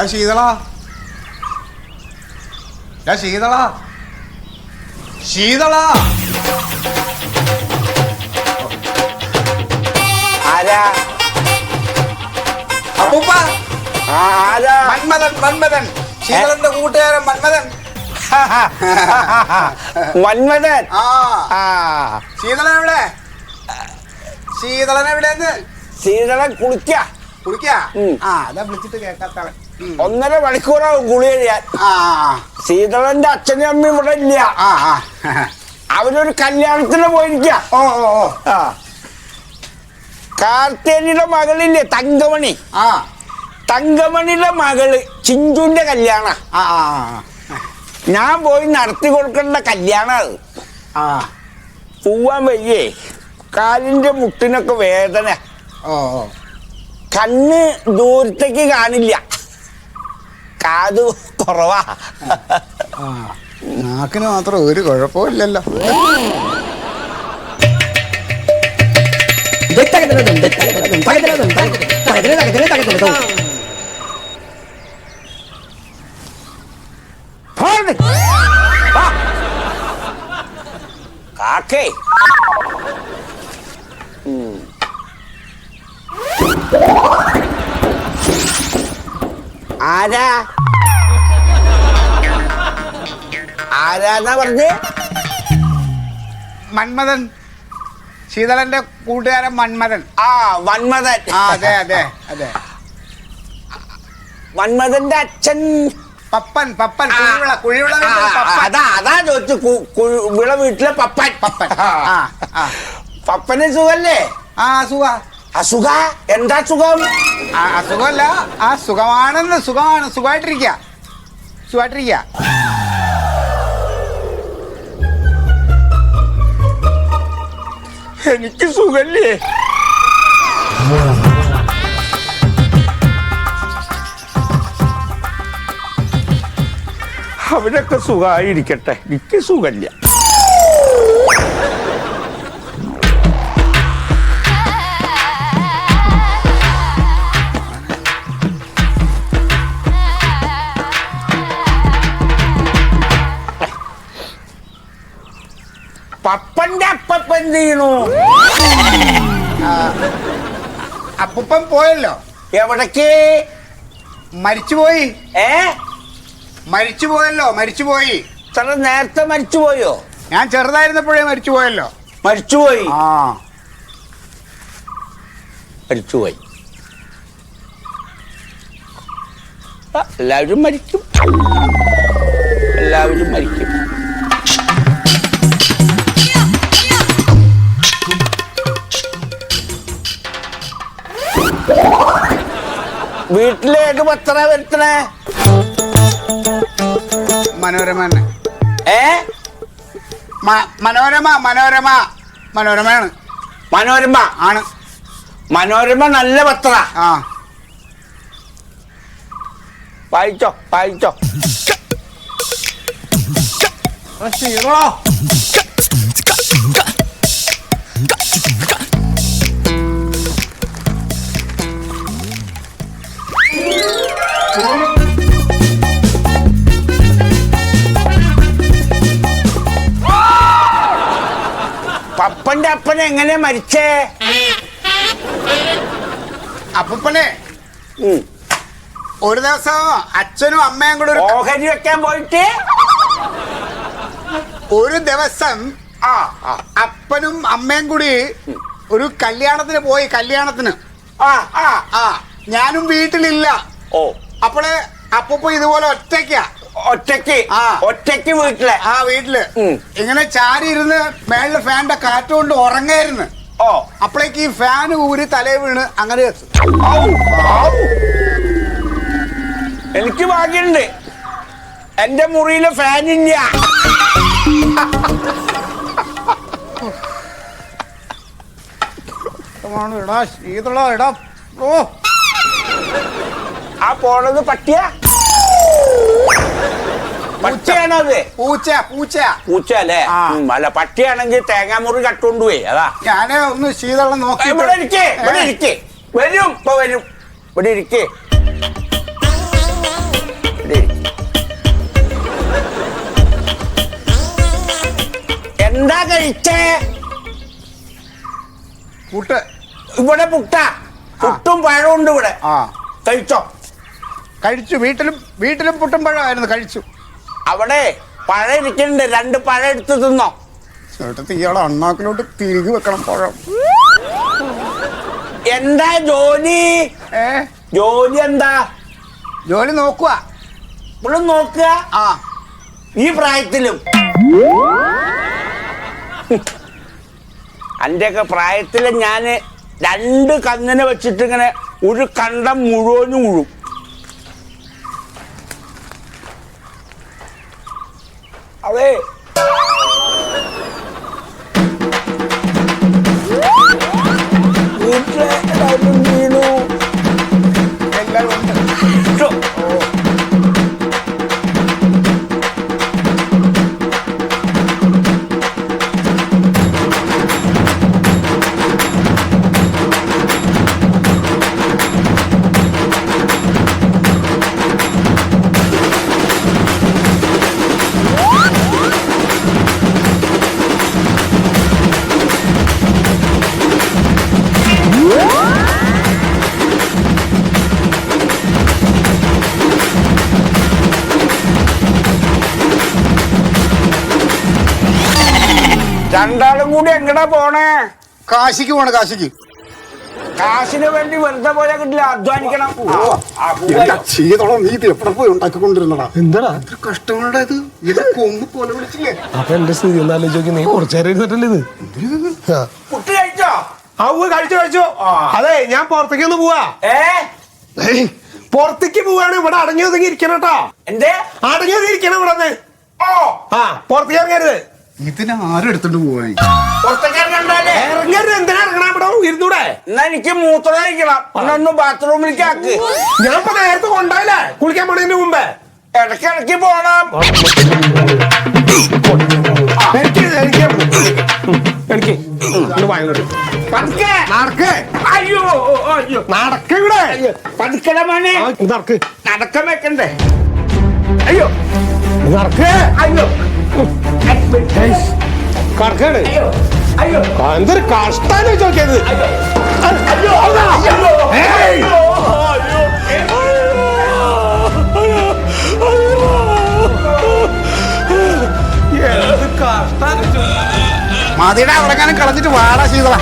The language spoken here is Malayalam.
ഞാൻ ശീതള. ഞാൻ ശീതള. ശീതള. ആരാ? അപ്പൂപ്പ. ആ, ആരാ? മന്മഥൻ മന്മഥൻ. ശീതളന്റെ കൂട്ടുകാരൻ മന്മഥൻ. മന്മഥൻ? ആ. ആ. ശീതളൻ എവിടെ? ശീതളൻ എവിടെന്ന് ശീതളൻ കുളിക്ക. കുളിക്കാ? ഉം. ആ അതാ വിളിച്ചിട്ട് കേൾക്കാത്തവൻ. ഒന്നര മണിക്കൂറാവും കുളി കഴിയാൻ. ശീതളന്റെ അച്ഛനും അമ്മയും ഇവിടെ ഇല്ല. അവരൊരു കല്യാണത്തിന് പോയിരിക്ക. ഓ ഓ കാർത്തേനിയുടെ മകളില്ലേ തങ്കമണി? ആ. തങ്കമണിയുടെ മകൾ ചിഞ്ചുന്റെ കല്യാണ. ഞാൻ പോയി നടത്തി കൊടുക്കേണ്ട കല്യാണ അത്. ആ. പോവാൻ വയ്യേ. കാലിന്റെ മുട്ടിനൊക്കെ വേദന. കണ്ണ് ദൂരത്തേക്ക് കാണില്ല. കാത് കുറവാ ആ നാക്കിന് മാത്രം ഒരു കുഴപ്പമില്ലല്ലോ. കാക്കേ ആരാ? ആരാന്നാ പറഞ്ഞേ? മന്മഥൻ. ശീതളന്റെ കൂട്ടുകാരൻ മന്മഥൻ. ആ വന്മഥൻ ആ അതെ അതെ അതെ. വന്മഥന്റെ അച്ഛൻ. പപ്പൻ പപ്പൻ. കുഴിവിള കുഴിവിള അതാ അതാ ചോദിച്ചു. കു- കു- വിള വീട്ടിലെ പപ്പൻ. പപ്പൻ. പപ്പന് സുഖല്ലേ? ആ സുഖ. അസുഖ? എന്താ സുഖം ആ അസുഖമല്ല. ആ സുഖമാണെന്ന് സുഖമാണ്. സുഖമായിട്ടിരിക്കുക സുഖമായിട്ടിരിക്കുക എനിക്ക് സുഖല്ലേ? അവരൊക്കെ സുഖമായിരിക്കട്ടെ. എനിക്ക് സുഖല്ല പപ്പന്റെ അപ്പപ്പ എന്ത് ചെയ്യണു അപ്പൂപ്പൻ പോയല്ലോ. എവിടേക്ക്? മരിച്ചുപോയി ഏ? മരിച്ചു പോയല്ലോ മരിച്ചുപോയി ചേട്ടൻ നേരത്തെ മരിച്ചുപോയോ ഞാൻ ചെറുതായിരുന്നപ്പോഴേ മരിച്ചുപോയല്ലോ മരിച്ചുപോയി ആ. മരിച്ചുപോയി ആ, എല്ലാവരും മരിക്കും. എല്ലാവരും മരിക്കും. വീട്ടിലെ ഏത് പത്ര വരുത്തണേ മനോരമ തന്നെ ഏ മനോരമ മനോരമ മനോരമയാണ് മനോരമ ആണ് മനോരമ നല്ല പത്ര ആ വായിച്ചോ വായിച്ചോ ശീതളോ പപ്പന്റെ അപ്പൻ എങ്ങനെ മരിച്ചേ? അപ്പനെ. ഒരു ദിവസം അച്ഛനും അമ്മയും കൂടെ ഒരു ഓഹരി വെക്കാൻ പോയിട്ട്? ഒരു ദിവസം ആ ആ. അപ്പനും അമ്മയും കൂടി ഒരു കല്യാണത്തിന് പോയി കല്യാണത്തിന്. ആ ആ. ആ ഞാനും വീട്ടിലില്ല. ഓ. അപ്പോൾ അപ്പൊ ഇതുപോലെ ഒറ്റയ്ക്കാ. ഒറ്റയ്ക്ക് ആ. ഒറ്റയ്ക്ക് വീട്ടിലെ. ആ വീട്ടിൽ. ഇങ്ങനെ ചാരി ഇരുന്ന് മേളിൽ ഫാനിന്റെ കാറ്റുകൊണ്ട് ഉറങ്ങായിരുന്നു. ഓ. അപ്പോഴേക്ക് ഈ ഫാൻ ഊരി തലേ വീണ് അങ്ങനെ. എനിക്ക് ഭാഗ്യണ്ട്. എന്റെ മുറിയിലെ ഫാനില്ല ഇല്ല. എടാ ശീതള ഇടാ ഓ. ആ പോണത് പട്ടിയ? പൂച്ചയാണത് പൂച്ച പൂച്ച. അല്ലേ? അല്ല പട്ടിയാണെങ്കിൽ തേങ്ങാമുറി കട്ടുകൊണ്ടുപോയി അതാ. ഞാൻ ഒന്ന് ശീതളം നോക്കി ഇവിടെ ഇരിക്കേ ഇവിടെ ഇരിക്കേ. വരും ഇപ്പൊ വരും. ഇവിടെ ഇരിക്കേ. എന്താ കഴിച്ചേ? പുട്ട്. ഇവിടെ പുട്ട. പുട്ടും പഴവും ഉണ്ട് ഇവിടെ. കഴിച്ചോ? കഴിച്ചു വീട്ടിലും വീട്ടിലും പുട്ടും പഴമായിരുന്നു കഴിച്ചു. അവിടെ പഴം ഇരിക്കുന്നുണ്ട് രണ്ട് പഴം എടുത്ത് തിന്നോ. ചേട്ടത്തി ഇയാളെ അണ്ണാക്കിലോട്ട് തിരികെ വെക്കണം പഴം. എന്താ ജോലി? ഏ? ജോലി എന്താ? ജോലി നോക്കുക ഇപ്പോഴും നോക്കുക? ആ. ഈ പ്രായത്തിലും. അന്റെയൊക്കെ പ്രായത്തിൽ ഞാൻ രണ്ട് കന്നിനെ വെച്ചിട്ട് ഇങ്ങനെ ഒരു കണ്ടം മുഴുവനും ഉഴും. എങ്ങടാ പോണേ? കാശിക്ക് പോണേ കാശിക്ക്. കാശിന് വേണ്ടി വെറുതെ പോയാൽ കിട്ടില്ല അധ്വാനിക്കണം. ആ, പോവാ. നീ ഇത് എവിടെ പോയി ഉണ്ടാക്കിക്കൊണ്ടിരുന്നടാ? എന്താടാ? ഇത്ര കഷ്ടങ്ങളുടെ ഇത്? ഇത് കൊമ്പ് പോലെ വിളിച്ചില്ലേ? അപ്പൊ എന്റെ സ്ഥിതി ഒന്ന് ആലോചിച്ച് നീ കുറച്ചേരം ഇരുന്നിട്ടല്ലേ ഇത്. പുട്ട് കഴിച്ചോ? ഔവ് കഴിച്ചു കഴിച്ചു. അതെ ഞാൻ പുറത്തേക്ക് ഒന്ന് പോവാ. ഏ? പുറത്തേക്ക് പോവാണ്. ഇവിടെ അടങ്ങി ഒതുങ്ങി ഇരിക്കണം കേട്ടോ എന്തേ? അടങ്ങി ഒതുങ്ങി ഇരിക്കണം ഇവിടെ നിന്ന് ഓ. ആ പുറത്തേക്ക് ഇറങ്ങരുത്. ഇതിനെ ആരും എടുത്തോണ്ട് പോവാൻ ഇറങ്ങരുത് എന്തിനാ ഇറങ്ങണ? ഇവിടെ ഇരുന്നൂടെ. എന്നാ എനിക്ക് മൂത്രം കഴിക്കണം എന്നൊന്ന് ബാത്റൂമിലേക്ക് ആക്ക്. ഞാൻ ഇപ്പൊ നേരത്തെ കൊണ്ടായില്ലേ കുളിക്കാൻ പോണതിന് മുമ്പേ. ഇടയ്ക്ക് ഇടയ്ക്ക് പോണം. എനിക്ക് എനിക്ക് എനിക്ക്. ഇങ്ങോട്ട് വാ ഇങ്ങോട്ട്. പതുക്കെ. നടക്ക്. അയ്യോ അയ്യോ. നടക്ക് ഇവിടെ. മോനെ. ആ, നടക്ക്. നടക്കം വെക്കണ്ടേ? അയ്യോ. നടക്ക്. അയ്യോ. എന്തൊരു ചോദിക്കത് മതിയുടെ അവിടെ കളഞ്ഞിട്ട് വാടാ ചെയ്തടാ